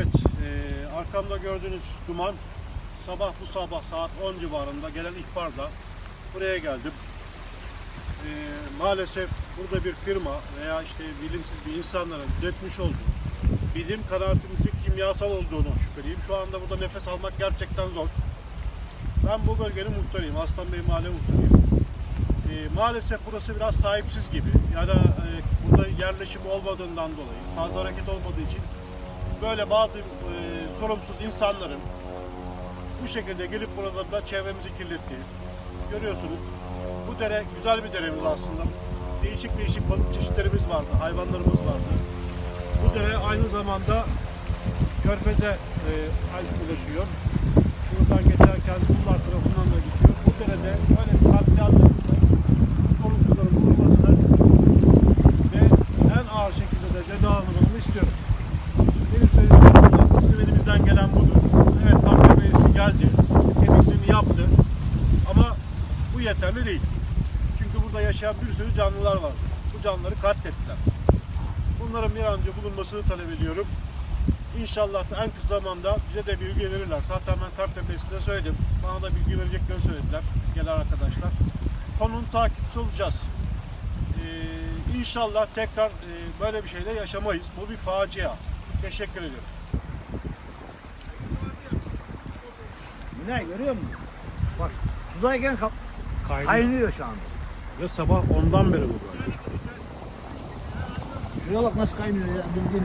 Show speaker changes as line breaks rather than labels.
Evet, e, arkamda gördüğünüz duman sabah bu sabah saat 10 civarında gelen ihbarla buraya geldim. E, maalesef burada bir firma veya işte bilimsiz bir insanların dökmüş olduğu bilim kanaatimizin kimyasal olduğunu şüpheliyim. Şu anda burada nefes almak gerçekten zor. Ben bu bölgenin muhtarıyım. Aslan Bey Mahalle muhtarıyım. E, maalesef burası biraz sahipsiz gibi. Ya da e, burada yerleşim olmadığından dolayı, fazla hareket olmadığı için böyle bazı e, sorumsuz insanların bu şekilde gelip burada da çevremizi kirlettiği görüyorsunuz. Bu dere güzel bir deremiz aslında. Değişik değişik balık çeşitlerimiz vardı, hayvanlarımız vardı. Bu dere aynı zamanda Körfez'e e, ulaşıyor. Buradan geçerken Kumlar tarafından da gidiyor. Bu derede böyle katliamların, sorumsuzların bulunmasını ve en ağır şekilde de cezalandırılmasını istiyorum. Bu yeterli değil. Çünkü burada yaşayan bir sürü canlılar var. Bu canlıları katlettiler. Bunların bir an önce bulunmasını talep ediyorum. İnşallah da en kısa zamanda bize de bilgi verirler. Zaten ben Kartepe'sinde söyledim. Bana da bilgi vereceklerini söylediler gelen arkadaşlar. Konunun takipçisi olacağız. Ee, inşallah tekrar e, böyle bir şeyle yaşamayız. Bu bir facia. Teşekkür ediyorum.
Ne görüyor musun? Bak sudayken kap- kaynıyor şu anda.
Ve sabah ondan beri bu böyle.
Şuraya bak nasıl kaynıyor ya bildiğin